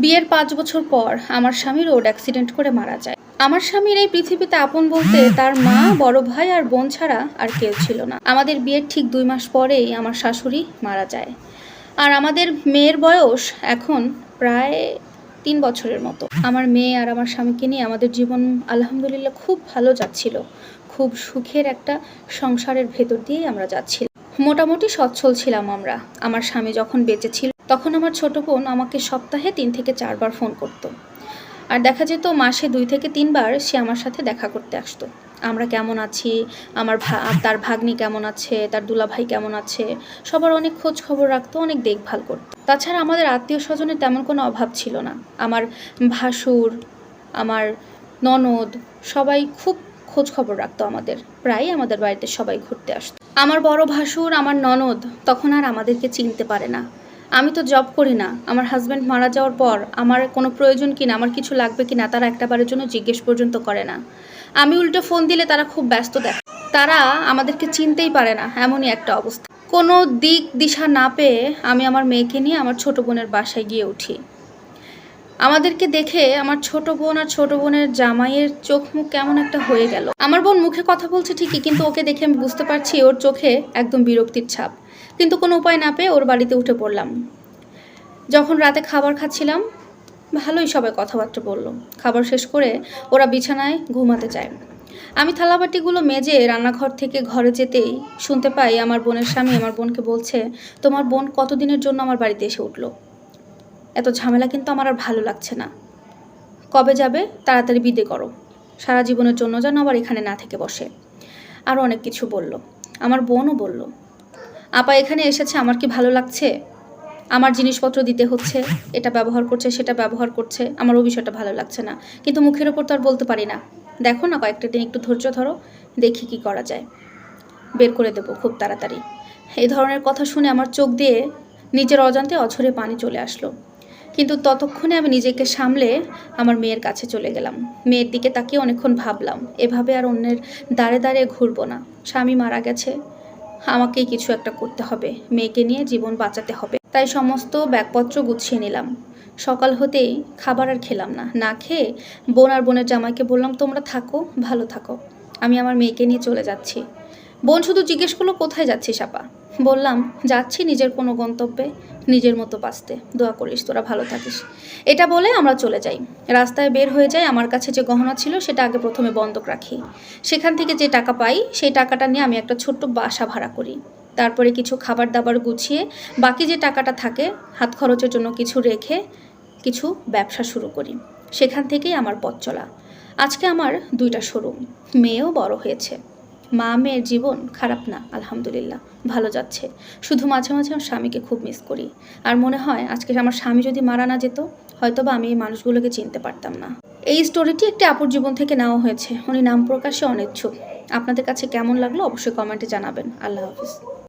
বিয়ের পাঁচ বছর পর আমার স্বামী রোড অ্যাক্সিডেন্ট করে মারা যায়। আমার স্বামীর এই পৃথিবীতে আপন বলতে তার মা, বড় ভাই আর বোন ছাড়া আর কেউ ছিল না। আমাদের বিয়ের ঠিক দুই মাস পরেই আমার শাশুড়ি মারা যায়। আর আমাদের মেয়ের বয়স এখন প্রায় তিন বছরের মতো। আমার মেয়ে আর আমার স্বামীকে নিয়ে আমাদের জীবন আলহামদুলিল্লাহ খুব ভালো যাচ্ছিল। খুব সুখের একটা সংসারের ভেতর দিয়েই আমরা যাচ্ছি মোটামুটি সচ্ছল ছিলাম আমরা। আমার স্বামী যখন বেঁচে ছিল তখন আমার ছোট বোন আমাকে সপ্তাহে তিন থেকে চারবার ফোন করতো। আর দেখা যেত মাসে দুই থেকে তিনবার সে আমার সাথে দেখা করতে আসতো। আমরা কেমন আছি? আমার তার ভাগ্নি কেমন আছে? তার দুলাভাই কেমন আছে? সবার অনেক খোঁজ খবর রাখতো, অনেক দেখভাল করতো। তাছাড়া আমাদের আত্মীয় স্বজনের তেমন কোনো অভাব ছিল না। আমার ভাসুর, আমার ননদ সবাই খুব খোঁজ খবর রাখতো আমাদের। প্রায় আমাদের বাড়িতে সবাই ঘুরতে আসতো। আমার বড় ভাসুর, আমার ননদ তখন আর আমাদেরকে চিনতে পারে না। আমি তো জব করি না। আমার হাজব্যান্ড মারা যাওয়ার পর আমার কোনো প্রয়োজন কিনা আমার কিছু লাগবে কিনা তারা একটাবারের জন্য জিজ্ঞেস পর্যন্ত করে না। আমি উল্টো ফোন দিলে তারা খুব ব্যস্ত দেয় তারা আমাদেরকে চিনতেই পারে না, এমনই একটা অবস্থা। কোনো দিক দিশা না পেয়ে আমি আমার মেয়েকে নিয়ে আমার ছোট বোনের বাসায় গিয়ে উঠি। আমাদেরকে দেখে আমার ছোট বোন আর ছোট বোনের জামাইয়ের চোখ মুখ কেমন একটা হয়ে গেল। আমার বোন মুখে কথা বলছে ঠিকই, কিন্তু ওকে দেখে আমি বুঝতে পারছি ওর চোখে একদম বিরক্তির ছাপ। কিন্তু কোনো উপায় না পেয়ে ওর বাড়িতে উঠে পড়লাম। যখন রাতে খাবার খাচ্ছিলাম, ভালোই সবাই কথাবার্তা বলল। খাবার শেষ করে ওরা বিছানায় ঘুমাতে যায়। আমি থালাবাটিগুলো মেজে রান্নাঘর থেকে ঘরে যেতেই শুনতে পাই আমার বোনের স্বামী আমার বোনকে বলছে, তোমার বোন কতদিনের জন্য আমার বাড়িতে এসে উঠল? এত ঝামেলা কিন্তু আমার আর ভালো লাগছে না। কবে যাবে? তাড়াতাড়ি বিদে করো। সারা জীবনের জন্য যেন আবার এখানে না থেকে বসে। আরও অনেক কিছু বলল। আমার বোনও বলল, আপা এখানে এসেছে, আমার কি ভালো লাগছে? আমার জিনিসপত্র দিতে হচ্ছে, এটা ব্যবহার করছে, সেটা ব্যবহার করছে, আমার ওই বিষয়টা ভালো লাগছে না। কিন্তু মুখের ওপর তো আর বলতে পারি না। দেখো না কয়েকটা দিন একটু ধৈর্য ধরো, দেখি কি করা যায়। বের করে দেবো খুব তাড়াতাড়ি। এই ধরনের কথা শুনে আমার চোখ দিয়ে নিজের অজান্তে অঝরে পানি চলে আসলো। কিন্তু ততক্ষণে আমি নিজেকে সামলে আমার মেয়ের কাছে চলে গেলাম। মেয়ের দিকে তাকিয়ে অনেকক্ষণ ভাবলাম, এভাবে আর অন্যের দাঁড়ে দাঁড়িয়ে ঘুরবো না। স্বামী মারা গেছে আমাকেই কিছু একটা করতে হবে, মেয়েকে নিয়ে জীবন বাঁচাতে হবে। তাই সমস্ত ব্যাগপত্র গুছিয়ে নিলাম। সকাল হতেই খাবার আর খেলাম না। না খেয়ে বোন আর বোনের জামাইকে বললাম, তোমরা থাকো, ভালো থাকো। আমি আমার মেয়েকে নিয়ে চলে যাচ্ছি। বোন, শুধু জিজ্ঞেস করল, কোথায় যাচ্ছিস আপা? বললাম, যাচ্ছি নিজের কোনো গন্তব্যে, নিজের মতো বাঁচতে। দোয়া করিস, তোরা ভালো থাকিস। এটা বলে আমরা চলে যাই। রাস্তায় বের হয়ে যাই, আমার কাছে যে গহনা ছিল, সেটা আগে প্রথমে বন্ধক রাখি। সেখান থেকে যে টাকা পাই, সেই টাকাটা নিয়ে আমি একটা ছোট্ট বাসা ভাড়া করি। তারপরে কিছু খাবার দাবার গুছিয়ে বাকি যে টাকাটা থাকে, হাত খরচের জন্য কিছু রেখে কিছু ব্যবসা শুরু করি। সেখান থেকেই আমার পথ চলা। আজকে আমার দুইটা শোরুম, মেয়েও বড় হয়েছে। মা মেয়ের জীবন খারাপ না, আলহামদুলিল্লাহ, ভালো যাচ্ছে। শুধু মাঝে মাঝে আমার স্বামীকে খুব মিস করি। আর মনে হয়, আজকে আমার স্বামী যদি মারা না যেত হয়তো বা আমি এই মানুষগুলোকে চিনতে পারতাম না। এই স্টোরিটি একটি আপুর জীবন থেকে নেওয়া হয়েছে। উনি নাম প্রকাশে অনিচ্ছুক। আপনাদের কাছে কেমন লাগল, অবশ্যই কমেন্টে জানাবেন। আল্লাহ হাফিজ।